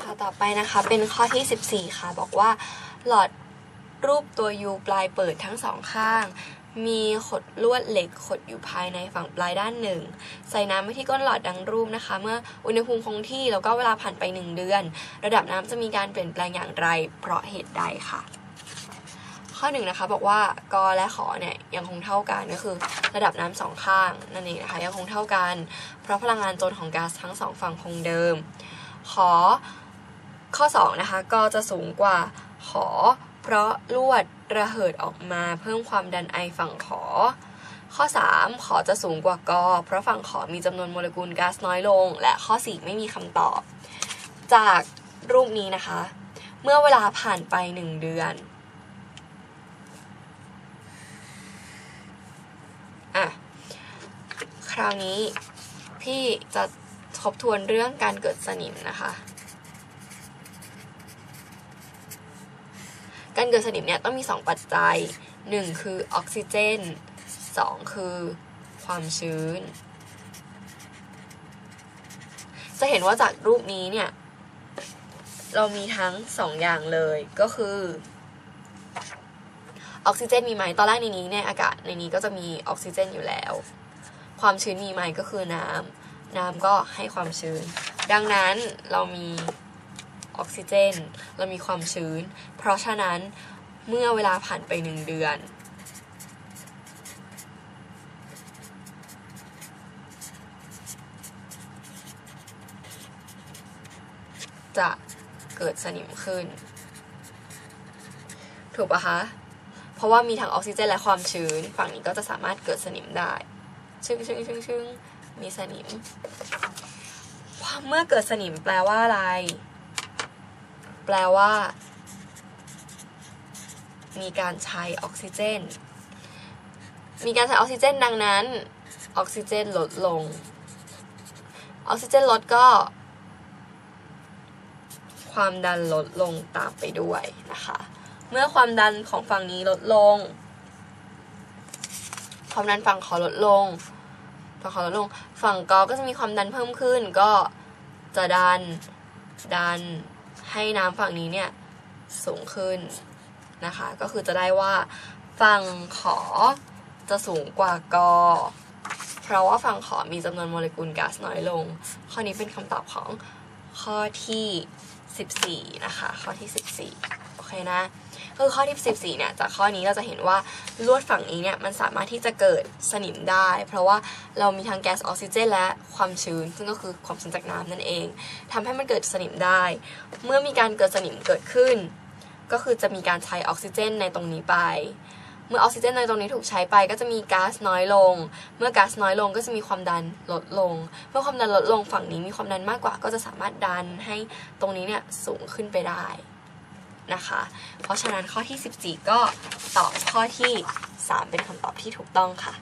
ค่ะต่อไปนะคะเป็นข้อที่ 14 ค่ะ บอกว่าหลอดรูปตัว U ปลายเปิดทั้งสองข้าง มีขดลวดเหล็กขดอยู่ภายในฝั่งปลายด้านหนึ่ง ใส่น้ำไปที่ก้นหลอดดังรูปนะคะ เมื่ออุณหภูมิคงที่แล้วก็เวลาผ่านไป 1 เดือน ระดับน้ำจะมีการเปลี่ยนแปลงอย่างไร เพราะเหตุใดค่ะ ข้อหนึ่งนะคะบอกว่ากอและขอเนี่ยยังคงเท่ากันก็คือระดับน้ำสองข้างนั่นเองนะคะยังคงเท่ากัน เพราะพลังงานจนของก๊าซทั้งสองฝั่งคงเดิม ขอ ข้อ2นะคะก็จะสูงกว่าขอ เพราะลวดระเหิดออกมาเพิ่มความดันไอฝั่งขอ ข้อ 3 ขอจะสูงกว่ากอ เพราะฝั่งขอมีจำนวนโมเลกุลก๊าซน้อยลง และข้อ 4 ไม่มีคำตอบ จากรูปนี้นะคะ เมื่อเวลาผ่านไป 1 เดือนอะคราวนี้พี่จะทบทวนเรื่องการเกิดสนิมนะคะ การเกิดสนิมเนี่ยต้องมี 2 ปัจจัย 1 คือออกซิเจน 2 คือความชื้น จะเห็นว่าจากรูปนี้เนี่ย เรามีทั้ง 2 อย่างเลยก็คือออกซิเจนมีไหมตอนแรกในนี้เนี่ยอากาศในนี้ก็จะมีออกซิเจนอยู่แล้ว ความชื้นมีไหมก็คือน้ำน้ำก็ให้ความชื้น ดังนั้นเรามี ออกซิเจน เรามีความชื้น เพราะฉะนั้นเมื่อเวลาผ่านไปหนึ่งเดือน จะเกิดสนิมขึ้น ถูกปะคะ เพราะว่ามีทั้งออกซิเจนและความชื้น ฝั่งนี้ก็จะสามารถเกิดสนิมได้ ชึ้งชึ้งชึ้งชึ้งมีสนิม เมื่อเกิดสนิมแปลว่าอะไร แปลว่า มีการใช้ออกซิเจน มีการใช้ออกซิเจนดังนั้น ออกซิเจนลดลง ออกซิเจนลดก็ ความดันลดลงตามไปด้วยนะคะ เมื่อความดันของฝั่งนี้ลดลง ความดันฝั่งขอลดลงฝั่งขอลดลง ฝั่งกอก็จะมีความดันเพิ่มขึ้นก็จะดันดัน ให้น้ำฝั่งนี้เนี่ยสูงขึ้นนะคะ ก็คือจะได้ว่าฝั่งขอจะสูงกว่ากอ เพราะว่าฝั่งขอมีจำนวนโมเลกุลก๊าซน้อยลง ข้อนี้เป็นคำตอบของข้อที่ 14 นะคะ ข้อที่ 14 โอเคนะ คือข้อที่14เนี่ยจากข้อนี้เราจะเห็นว่าลวดฝั่งนี้เนี่ยมันสามารถที่จะเกิดสนิมได้ เพราะว่าเรามีทั้งแก๊สออกซิเจน และความชื้น ซึ่งก็คือความชื้นจากน้ำนั่นเองทำให้มันเกิดสนิมได้ เมื่อมีการเกิดสนิมเกิดขึ้น ก็คือจะมีการใช้ออกซิเจนในตรงนี้ไปเมื่อออกซิเจนในตรงนี้ถูกใช้ไปก็จะมีก๊าซน้อยลง เมื่อก๊าซน้อยลงก็จะมีความดันลดลง เมื่อความดันลดลงฝั่งนี้มีความดันมากกว่า ก็จะสามารถดันให้ตรงนี้เนี่ยสูงขึ้นไปได้ นะคะ เพราะฉะนั้นข้อที่ 14 ก็ตอบข้อที่ 3 เป็นคำตอบที่ถูกต้องค่ะ